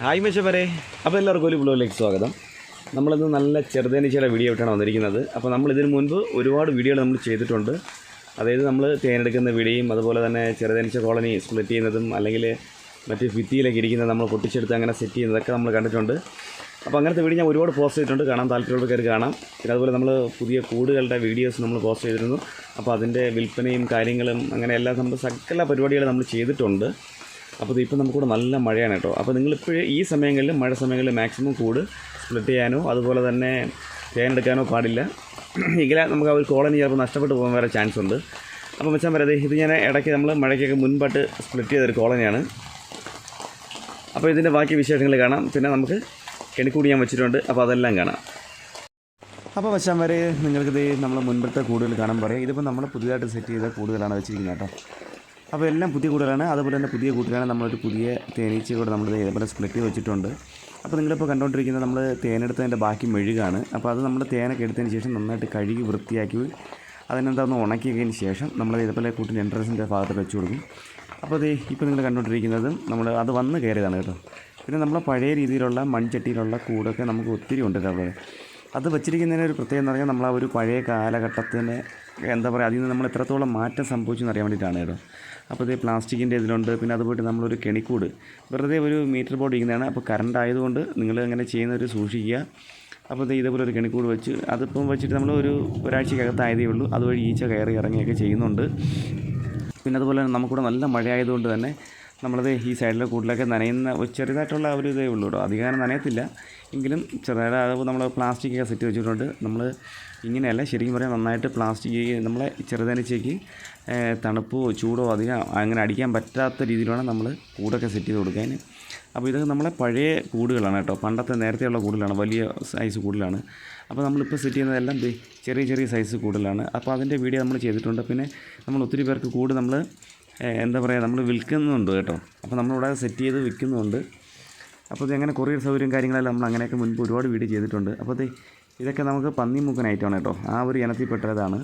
Hi മെച്ചവരെ അപ്പോൾ എല്ലാവർക്കും ഒരു ബ്ലോഗിലേക്ക് സ്വാഗതം. നമ്മളിന്ന് നല്ല ചെറുതേനീച്ചയുടെ വീഡിയോ ആയിട്ടാണ് വന്നിരിക്കുന്നത്. അപ്പോൾ നമ്മൾ ഇതിന് മുൻപ് ഒരുപാട് വീഡിയോകൾ നമ്മൾ ചെയ്തിട്ടുണ്ട്. അതായത് നമ്മൾ തേനെടുക്കുന്ന വീഡിയോയും അതുപോലെ തന്നെ ചെറുതേനീച്ച കോളനി സ്പ്ലിറ്റ് ചെയ്യുന്നതും അല്ലെങ്കിൽ മറ്റ് ഭിത്തിയിലേക്ക് ഇരിക്കുന്നത് നമ്മൾ പൊട്ടിച്ചെടുത്ത് അങ്ങനെ സെറ്റ് ചെയ്യുന്നതൊക്കെ നമ്മൾ കണ്ടിട്ടുണ്ട്. അപ്പോൾ അങ്ങനത്തെ വീഡിയോ ഞാൻ ഒരുപാട് പോസ്റ്റ് ചെയ്തിട്ടുണ്ട്. കാണാൻ താല്പര്യമുള്ളവർ കാണാം. പിന്നെ അതുപോലെ നമ്മൾ പുതിയ കൂടുകളുടെ വീഡിയോസ് നമ്മൾ പോസ്റ്റ് ചെയ്തിരുന്നു. അപ്പോൾ അതിന്റെ വിൽപ്പനയും കാര്യങ്ങളും അങ്ങനെ എല്ലാം നമ്മൾ സകല പരിപാടികളും നമ്മൾ ചെയ്തിട്ടുണ്ട്. അപ്പോൾ ഇപ്പം നമുക്കിവിടെ നല്ല മഴയാണ് കേട്ടോ. അപ്പോൾ നിങ്ങളിപ്പോൾ ഈ സമയങ്ങളിൽ മഴ സമയങ്ങളിൽ മാക്സിമം കൂട് സ്പ്ലിറ്റ് ചെയ്യാനോ അതുപോലെ തന്നെ തേനെടുക്കാനോ പാടില്ല. എങ്കിലേ നമുക്ക് ആ ഒരു കോളനി ചിലപ്പോൾ നഷ്ടപ്പെട്ടു പോകാൻ വരെ ചാൻസ് ഉണ്ട്. അപ്പോൾ വെച്ചാൽ വരാതെ ഇത് ഞാൻ ഇടയ്ക്ക് നമ്മൾ മഴയ്ക്കൊക്കെ മുൻപായിട്ട് സ്പ്ലിറ്റ് ചെയ്തൊരു കോളനിയാണ് അപ്പോൾ ഇതിന്റെ ബാക്കി വിശേഷങ്ങൾ കാണാം. പിന്നെ നമുക്ക് കെണിക്കൂടി ഞാൻ വെച്ചിട്ടുണ്ട്. അപ്പോൾ അതെല്ലാം കാണാം. അപ്പോൾ വെച്ചാൽ വരെ നിങ്ങൾക്കിത് നമ്മൾ മുൻപത്തെ കൂടുതൽ കാണാൻ പറയാം. ഇതിപ്പോൾ നമ്മൾ പുതിയതായിട്ട് സെറ്റ് ചെയ്ത കൂടുതലാണ് വെച്ചിരിക്കുന്നത് കേട്ടോ. അപ്പോൾ എല്ലാം പുതിയ കൂടുതലാണ് അതുപോലെ തന്നെ പുതിയ കൂട്ടിലാണ് നമ്മളൊരു പുതിയ തേനീച്ച കൂടെ നമ്മൾ ഇതേപോലെ സ്പ്ലിറ്റ് വെച്ചിട്ടുണ്ട്. അപ്പോൾ നിങ്ങളിപ്പോൾ കണ്ടുകൊണ്ടിരിക്കുന്നത് നമ്മൾ തേനെടുത്തതിന്റെ ബാക്കി മെഴുകാണ്. അപ്പോൾ അത് നമ്മൾ തേനൊക്കെ എടുത്തതിന് ശേഷം നന്നായിട്ട് കഴുകി വൃത്തിയാക്കി അതിനെന്താണെന്ന് ഉണക്കിയതിന് ശേഷം നമ്മൾ ഇതേപോലെ കൂട്ടിന്റെ എൻട്രൻസിന്റെ ഭാഗത്ത് വെച്ച് കൊടുക്കും. അപ്പോൾ അത് ഇപ്പോൾ നിങ്ങൾ കണ്ടുകൊണ്ടിരിക്കുന്നത് നമ്മൾ അത് വന്ന് കയറിയതാണ് കേട്ടോ. പിന്നെ നമ്മൾ പഴയ രീതിയിലുള്ള മൺചട്ടിയിലുള്ള കൂടൊക്കെ നമുക്ക് ഒത്തിരി ഉണ്ട് ഇതേപോലെ അത് വെച്ചിരിക്കുന്നതിന് ഒരു പ്രത്യേകത എന്ന് പറഞ്ഞാൽ നമ്മൾ ആ ഒരു പഴയ കാലഘട്ടത്തിന് എന്താ പറയുക അതിൽ നിന്ന് നമ്മൾ എത്രത്തോളം മാറ്റം സംഭവിച്ചു എന്നറിയാൻ വേണ്ടിയിട്ടാണ് കേട്ടോ. അപ്പോൾ ഇത് പ്ലാസ്റ്റിക്കിന്റെ ഇതിലുണ്ട് പിന്നെ അതുപോലെ നമ്മളൊരു കെണിക്കൂട്. വെറുതെ ഒരു മീറ്റർ ബോർഡ് ഇരിക്കുന്നതാണ്. അപ്പോൾ കറണ്ട് ആയതുകൊണ്ട് നിങ്ങൾ അങ്ങനെ ചെയ്യുന്നവർ സൂക്ഷിക്കുക. അപ്പോൾ ഇത് ഇതേപോലെ ഒരു കെണിക്കൂട് വെച്ച് അതിപ്പം വെച്ചിട്ട് നമ്മൾ ഒരു ഒരാഴ്ചക്കകത്തായതേ ഉള്ളൂ. അതുവഴി ഈച്ച കയറി ഇറങ്ങിയൊക്കെ ചെയ്യുന്നുണ്ട്. പിന്നെ അതുപോലെ നമുക്കിവിടെ നല്ല മഴയായതുകൊണ്ട് തന്നെ നമ്മളത് ഈ സൈഡിലെ കൂട്ടിലൊക്കെ നനയുന്ന ഒരു ചെറുതായിട്ടുള്ള ഒരു ഇതേ ഉള്ളൂ കേട്ടോ. അധികം നനയത്തില്ല. എങ്കിലും ചെറുതായിട്ട് നമ്മൾ പ്ലാസ്റ്റിക്കൊക്കെ സെറ്റ് വെച്ചിട്ടുണ്ട്. നമ്മൾ ഇങ്ങനെയല്ല ശരിക്കും പറയാൻ നന്നായിട്ട് പ്ലാസ്റ്റിക് നമ്മളെ ചെറുതനച്ചേക്ക് തണുപ്പോ ചൂടോ അധികം അങ്ങനെ അടിക്കാൻ പറ്റാത്ത രീതിയിലാണ് നമ്മൾ കൂടൊക്കെ സെറ്റ് ചെയ്ത് കൊടുക്കാൻ അപ്പോൾ ഇതൊക്കെ നമ്മളെ പഴയ കൂടുകളാണ് കേട്ടോ. പണ്ടത്തെ നേരത്തെയുള്ള കൂടുതലാണ് വലിയ സൈസ് കൂടുതലാണ് അപ്പോൾ നമ്മളിപ്പോൾ സെറ്റ് ചെയ്യുന്നതെല്ലാം ചെറിയ ചെറിയ സൈസ് കൂടുതലാണ് അപ്പോൾ അതിന്റെ വീഡിയോ നമ്മൾ ചെയ്തിട്ടുണ്ട്. പിന്നെ നമ്മൾ ഒത്തിരി പേർക്ക് കൂട് നമ്മൾ എന്താ പറയുക നമ്മൾ വിൽക്കുന്നുണ്ട് കേട്ടോ. അപ്പോൾ നമ്മളിവിടെ സെറ്റ് ചെയ്ത് വിൽക്കുന്നുണ്ട്. അപ്പോൾ ഇത് എങ്ങനെ കൊറിയർ സൗകര്യം കാര്യങ്ങളെല്ലാം നമ്മൾ അങ്ങനെയൊക്കെ മുൻപ് ഒരുപാട് വീഡിയോ ചെയ്തിട്ടുണ്ട്. അപ്പോൾ ഇത് ഇതൊക്കെ നമുക്ക് പന്നിമുക്കൻ ഐറ്റമാണ് കേട്ടോ. ആ ഒരു ഇനത്തിൽ ഇനത്തിൽപ്പെട്ടതാണ്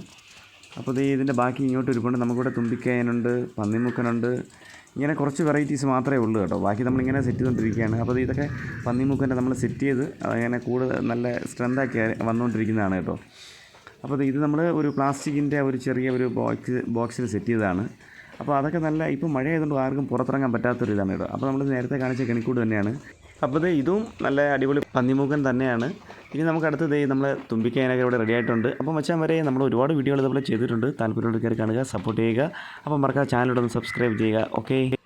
അപ്പോൾ ഇത് ഇതിന്റെ ബാക്കി ഇങ്ങോട്ട് ഒരുപാട് നമുക്കിവിടെ തുമ്പിക്കയനുണ്ട് പന്നിമുക്കനുണ്ട് ഇങ്ങനെ കുറച്ച് വെറൈറ്റീസ് മാത്രമേ ഉള്ളൂ കേട്ടോ. ബാക്കി നമ്മളിങ്ങനെ സെറ്റ് ചെയ്തുകൊണ്ടിരിക്കുകയാണ്. അപ്പോൾ ഇത് ഇതൊക്കെ പന്നിമുക്കന്റെ നമ്മൾ സെറ്റ് ചെയ്ത് അങ്ങനെ കൂടുതൽ നല്ല സ്ട്രെങ്താക്കി വന്നുകൊണ്ടിരിക്കുന്നതാണ് കേട്ടോ. അപ്പോൾ ഇത് നമ്മൾ ഒരു പ്ലാസ്റ്റിക്കിന്റെ ഒരു ചെറിയ ഒരു ബോക്സ് ബോക്സിൽ സെറ്റ് ചെയ്തതാണ്. അപ്പോൾ അതൊക്കെ നല്ല ഇപ്പോൾ മഴ ആയതുകൊണ്ട് ആർക്കും പുറത്തിറങ്ങാൻ പറ്റാത്തൊരു ഇതാണ് കേട്ടോ അപ്പോൾ നമ്മൾ നേരത്തെ കാണിച്ച കെണിക്കൂട് തന്നെയാണ്. അപ്പോൾ ഇത് ഇതും നല്ല അടിപൊളി പന്നിമുഖൻ തന്നെയാണ്. ഇനി നമുക്ക് അടുത്തത് ദേ നമ്മളെ തുമ്പിക്കാനൊക്കെ ഇവിടെ റെഡി ആയിട്ടുണ്ട്. അപ്പോൾ മച്ചാൻ വരെ നമ്മൾ ഒരുപാട് വീഡിയോകൾ ഇതുപോലെ ചെയ്തിട്ടുണ്ട്. താല്പര്യമുള്ള കയറി കാണുക സപ്പോർട്ട് ചെയ്യുക. അപ്പോൾ മറക്കാതെ ചാനലോടൊന്ന് സബ്സ്ക്രൈബ് ചെയ്യുക. ഓക്കെ